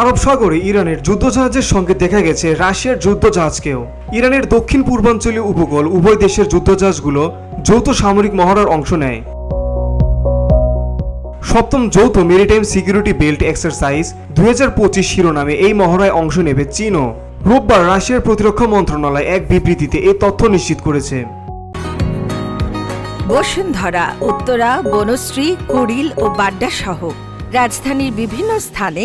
আরব সাগরে ইরানের যুদ্ধজাহাজের সঙ্গে দেখা গেছে রাশিয়ার যুদ্ধজাহাজকেও। ইরানের দক্ষিণ পূর্বাঞ্চলীয় উপকূল উভয় দেশের যুদ্ধজাহাজগুলো যৌথ সামরিক মহড়ার অংশ নেয়। সপ্তম যৌথ মেরিটাইম সিকিউরিটি বেল্ট এক্সারসাইজ দুই শিরোনামে এই মহড়ায় অংশ নেবে চীনও। রোববার রাশিয়ার প্রতিরক্ষা মন্ত্রণালয় এক বিবৃতিতে এই তথ্য নিশ্চিত করেছে। বসুন্ধরা, উত্তরা, বনশ্রী, কুড়িল ও বাড্ডা সহ রাজধানীর বিভিন্ন স্থানে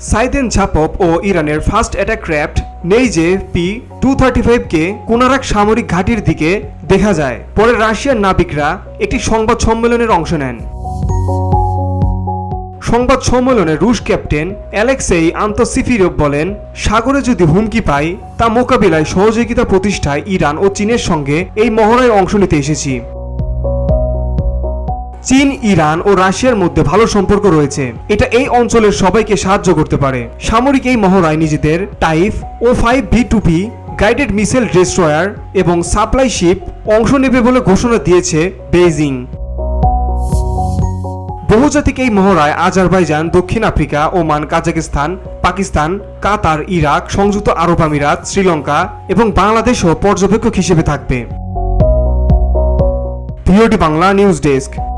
সাইদেন ঝাপপ ও ইরানের ফার্স্ট অ্যাটাক ক্র্যাফট নেইজে পি টু থার্টি ফাইভকে কোনারাক সামরিক ঘাঁটির দিকে দেখা যায়। পরে রাশিয়ার নাবিকরা একটি সংবাদ সম্মেলনের অংশ নেন। সংবাদ সম্মেলনে রুশ ক্যাপ্টেন অ্যালেক্সেই আন্তসিফিরভ বলেন, সাগরে যদি হুমকি পাই, তা মোকাবিলায় সহযোগিতা প্রতিষ্ঠায় ইরান ও চীনের সঙ্গে এই মহড়ায় অংশ নিতে এসেছি। চীন, ইরান ও রাশিয়ার মধ্যে ভালো সম্পর্ক রয়েছে। এটা এই অঞ্চলের সবাইকে সাহায্য করতে পারে। সামরিক এই মহড়ায় নিজেদের টাইফ ও five v two v guided missile destroyer এবং সাপ্লাই শিপ অংশ নেবে বলে ঘোষণা দিয়েছে বেইজিং। বহুজাতিক এই মহড়ায় আজারবাইজান, দক্ষিণ Africa, Oman, Kazakhstan, Pakistan, Qatar, Iraq, সংযুক্ত আরব আমিরাত, শ্রীলঙ্কা এবং বাংলাদেশও পর্যবেক্ষক হিসেবে থাকবে। Bangla news desk.